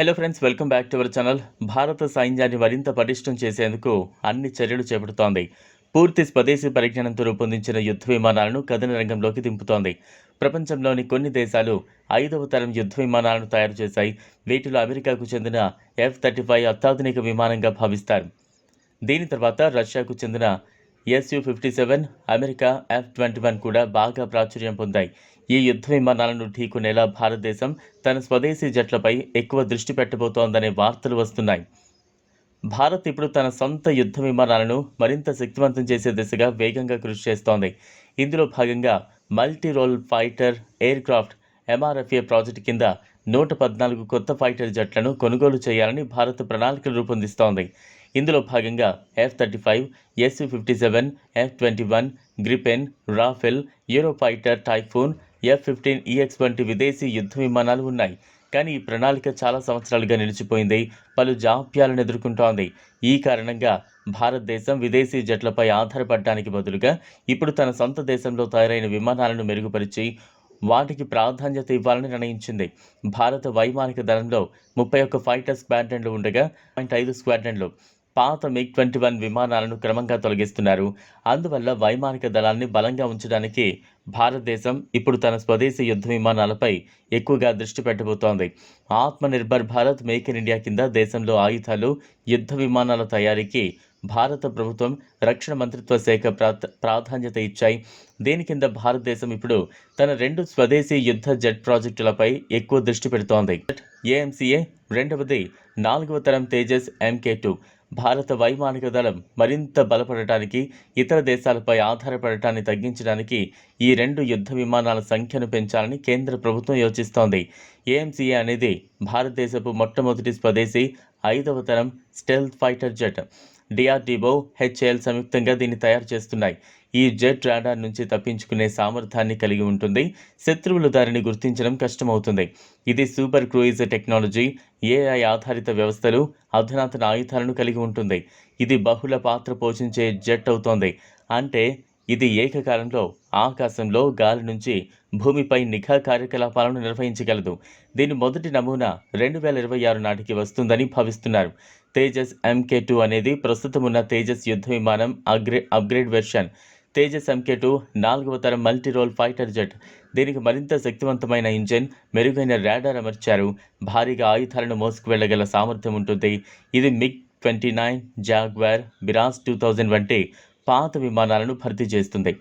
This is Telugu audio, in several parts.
Hello friends welcome back to our channel భారత సైన్యాన్ని మరింత పటిష్టం చేసేందుకు అన్ని చర్యలు చేపడుతోంది. పూర్తి స్వదేశీ పరిజ్ఞానంతో రూపొందించిన యుద్ధ విమానాలను కథన రంగంలోకి దింపుతోంది. ప్రపంచంలోని కొన్ని దేశాలు ఐదవ తరం యుద్ధ విమానాలను తయారు చేశాయి. వీటిలో అమెరికాకు చెందిన ఎఫ్ థర్టీ ఫైవ్ అత్యాధునిక విమానంగా భావిస్తారు. దీని తర్వాత రష్యాకు చెందిన SU fifty seven America F twenty one కూడా బాగా ప్రాచుర్యం పొందాయి. ఈ యుద్ధ విమానాలను ఢీకొనేలా భారతదేశం తన స్వదేశీ జట్లపై ఎక్కువ దృష్టి పెట్టబోతోందనే వార్తలు వస్తున్నాయి. భారత్ ఇప్పుడు తన సొంత యుద్ధ విమానాలను మరింత శక్తివంతం చేసే దిశగా వేగంగా కృషి చేస్తోంది. ఇందులో భాగంగా multi role fighter aircraft MRFA project కింద నూట పద్నాలుగు కొత్త ఫైటర్ జట్లను కొనుగోలు చేయాలని భారత్ ప్రణాళికలు రూపొందిస్తోంది. ఇందులో భాగంగా F thirty five S fifty seven F twenty one Gripen Rafale Eurofighter typhoon typhoon F fifteen EX వంటి విదేశీ యుద్ధ విమానాలు ఉన్నాయి. కానీ ఈ ప్రణాళిక చాలా సంవత్సరాలుగా నిలిచిపోయింది. పలు జాప్యాలను ఎదుర్కొంటోంది. ఈ కారణంగా భారతదేశం విదేశీ జట్లపై ఆధారపడడానికి బదులుగా ఇప్పుడు తన సొంత దేశంలో తయారైన విమానాలను మెరుగుపరిచి వాటికి ప్రాధాన్యత ఇవ్వాలని నిర్ణయించింది. భారత వైమానిక దళంలో ముప్పై ఒక్క ఫైటర్ స్క్వాడ్రన్లు ఉండగా పాయింట్ ఐదు స్క్వాడ్రన్లు. పాత మిగ్ ట్వంటీ వన్ విమానాలను క్రమంగా తొలగిస్తున్నారు. అందువల్ల వైమానిక దళాన్ని బలంగా ఉంచడానికి భారతదేశం ఇప్పుడు తన స్వదేశీ యుద్ధ విమానాలపై ఎక్కువగా దృష్టి పెట్టబోతోంది. Atmanirbhar Bharat make in India కింద దేశంలో ఆయుధాలు యుద్ధ విమానాల తయారీకి భారత ప్రభుత్వం రక్షణ మంత్రిత్వ శాఖ ప్రా- ప్రాధాన్యత ఇచ్చాయి. దీని కింద భారతదేశం ఇప్పుడు తన రెండు స్వదేశీ యుద్ధ జెట్ ప్రాజెక్టులపై ఎక్కువ దృష్టి పెడుతోంది. ఏఎంసీఏ రెండవది నాలుగవ తరం తేజస్ ఎంకే టూ భారత వైమానిక దళం మరింత బలపడటానికి ఇతర దేశాలపై ఆధారపడటాన్ని తగ్గించడానికి ఈ రెండు యుద్ధ విమానాల సంఖ్యను పెంచాలని కేంద్ర ప్రభుత్వం యోచిస్తోంది. ఏఎంసీఏ అనేది భారతదేశపు మొట్టమొదటి స్వదేశీ ఐదవ తరం stealth fighter jet. DRDO HAL సంయుక్తంగా దీన్ని తయారు చేస్తున్నాయి. ఈ జెట్ రాడార్ నుంచి తప్పించుకునే సామర్థ్యాన్ని కలిగి ఉంటుంది. శత్రువులు దానిని గుర్తించడం కష్టమవుతుంది. ఇది సూపర్ క్రూయిజ్ టెక్నాలజీ ఏఐ ఆధారిత వ్యవస్థలు అధునాతన ఆయుధాలను కలిగి ఉంటుంది. ఇది బహుళ పాత్ర పోషించే జెట్ అవుతోంది. అంటే ఇది ఏకకాలంలో ఆకాశంలో గాలి నుంచి భూమిపై నిఘా కార్యకలాపాలను నిర్వహించగలదు. దీని మొదటి నమూనా రెండు వేల ఇరవై ఆరు నాటికి వస్తుందని భావిస్తున్నారు. తేజస్ ఎంకే టూ అనేది ప్రస్తుతం ఉన్న తేజస్ యుద్ధ విమానం అగ్రే upgrade version Tejas MK two నాలుగవ తరం మల్టీ రోల్ ఫైటర్ జెట్ దీనికి మరింత శక్తివంతమైన ఇంజిన్ మెరుగైన రాడార్ అమర్చారు. భారీగా ఆయుధాలను మోసుకు వెళ్ళగల సామర్థ్యం ఉంటుంది. ఇది MiG twenty nine Jaguar Mirage two thousand వంటి పాత విమానాలను భర్తీ చేస్తుంది.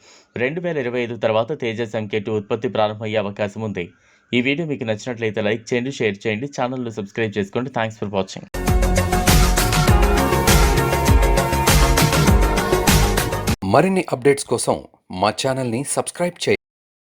రెండు వేల ఇరవై ఐదు తర్వాత తేజస్ ఎంకే ఉత్పత్తి ప్రారంభమయ్యే అవకాశం ఉంది. ఈ వీడియో మీకు నచ్చినట్లయితే లైక్ చేయండి షేర్ చేయండి ఛానల్ను సబ్స్క్రైబ్ చేసుకోండి. Thanks for watching. మరిన్ని అప్డేట్స్ కోసం మా ఛానల్ని సబ్స్క్రైబ్ చేయండి.